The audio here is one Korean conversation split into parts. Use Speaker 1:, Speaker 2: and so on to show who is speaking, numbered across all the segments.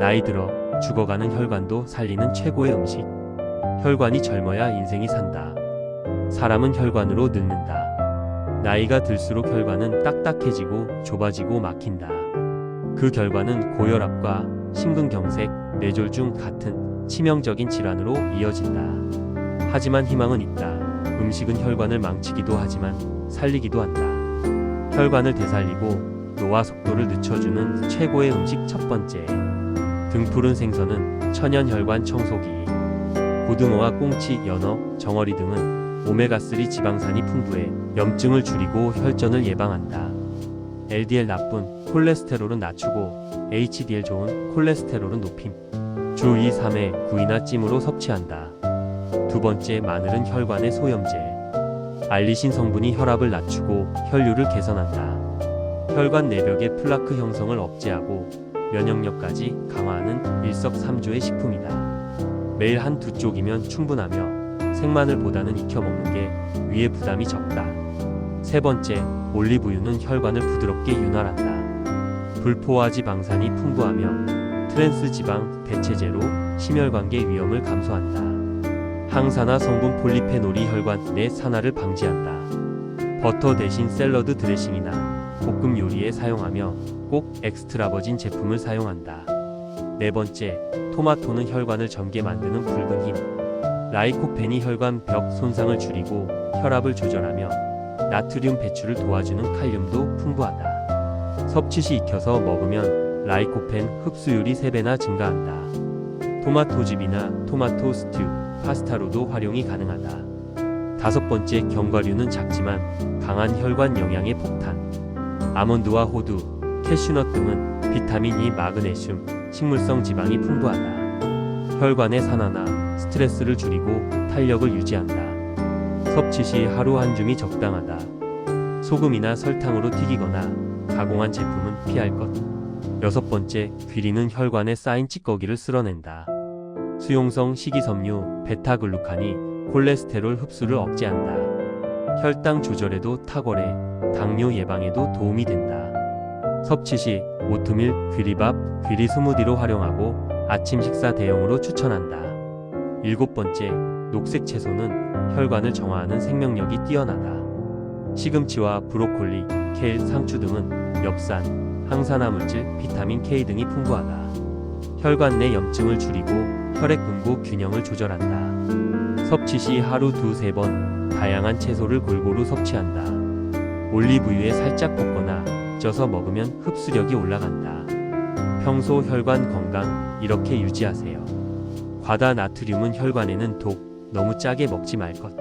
Speaker 1: 나이 들어 죽어가는 혈관도 살리는 최고의 음식. 혈관이 젊어야 인생이 산다. 사람은 혈관으로 늙는다. 나이가 들수록 혈관은 딱딱해지고 좁아지고 막힌다. 그 결과는 고혈압과 심근경색, 뇌졸중 같은 치명적인 질환으로 이어진다. 하지만 희망은 있다. 음식은 혈관을 망치기도 하지만 살리기도 한다. 혈관을 되살리고 노화 속도를 늦춰주는 최고의 음식 첫 번째. 등푸른 생선은 천연 혈관 청소기. 고등어와 꽁치, 연어, 정어리 등은 오메가3 지방산이 풍부해 염증을 줄이고 혈전을 예방한다. LDL 나쁜 콜레스테롤은 낮추고 HDL 좋은 콜레스테롤은 높임. 주 2, 3회 구이나 찜으로 섭취한다. 두 번째 마늘은 혈관의 소염제. 알리신 성분이 혈압을 낮추고 혈류를 개선한다. 혈관 내벽의 플라크 형성을 억제하고 면역력까지 강화하는 일석삼조의 식품이다. 매일 한 두 쪽이면 충분하며 생마늘보다는 익혀 먹는 게 위에 부담이 적다. 세 번째, 올리브유는 혈관을 부드럽게 윤활한다. 불포화 지방산이 풍부하며 트랜스 지방 대체제로 심혈관계 위험을 감소한다. 항산화 성분 폴리페놀이 혈관 내 산화를 방지한다. 버터 대신 샐러드 드레싱이나 볶음 요리에 사용하며 꼭 엑스트라 버진 제품을 사용한다. 네 번째, 토마토는 혈관을 젊게 만드는 붉은 힘. 라이코펜이 혈관 벽 손상을 줄이고 혈압을 조절하며 나트륨 배출을 도와주는 칼륨도 풍부하다. 섭취 시 익혀서 먹으면 라이코펜 흡수율이 3배나 증가한다. 토마토즙이나 토마토 스튜, 파스타로도 활용이 가능하다. 다섯 번째, 견과류는 작지만 강한 혈관 영양의 폭탄. 아몬드와 호두, 캐슈넛 등은 비타민 E, 마그네슘, 식물성 지방이 풍부하다. 혈관의 산화나 스트레스를 줄이고 탄력을 유지한다. 섭취 시 하루 한 줌이 적당하다. 소금이나 설탕으로 튀기거나 가공한 제품은 피할 것. 여섯 번째, 귀리는 혈관에 쌓인 찌꺼기를 쓸어낸다. 수용성 식이섬유 베타글루칸이 콜레스테롤 흡수를 억제한다. 혈당 조절에도 탁월해 당뇨 예방에도 도움이 된다. 섭취 시 오트밀, 귀리밥, 귀리 스무디로 활용하고 아침 식사 대용으로 추천한다. 일곱 번째, 녹색 채소는 혈관을 정화하는 생명력이 뛰어나다. 시금치와 브로콜리, 케일, 상추 등은 엽산, 항산화 물질, 비타민 K 등이 풍부하다. 혈관 내 염증을 줄이고 혈액 분부 균형을 조절한다. 섭취 시 하루 두세 번 다양한 채소를 골고루 섭취한다. 올리브유에 살짝 볶거나 쪄서 먹으면 흡수력이 올라간다. 평소 혈관 건강 이렇게 유지하세요. 과다 나트륨은 혈관에는 독, 너무 짜게 먹지 말 것.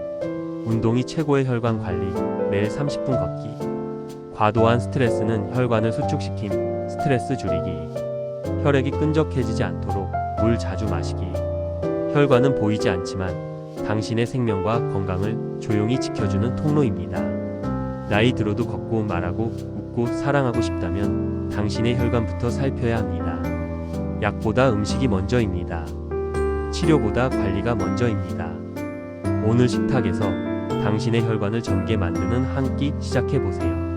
Speaker 1: 운동이 최고의 혈관 관리, 매일 30분 걷기. 과도한 스트레스는 혈관을 수축시킴, 스트레스 줄이기. 혈액이 끈적해지지 않도록 물 자주 마시기. 혈관은 보이지 않지만 당신의 생명과 건강을 조용히 지켜주는 통로입니다. 나이 들어도 걷고 말하고 웃고 사랑하고 싶다면 당신의 혈관부터 살펴야 합니다. 약보다 음식이 먼저입니다. 치료보다 관리가 먼저입니다. 오늘 식탁에서 당신의 혈관을 젊게 만드는 한 끼 시작해 보세요.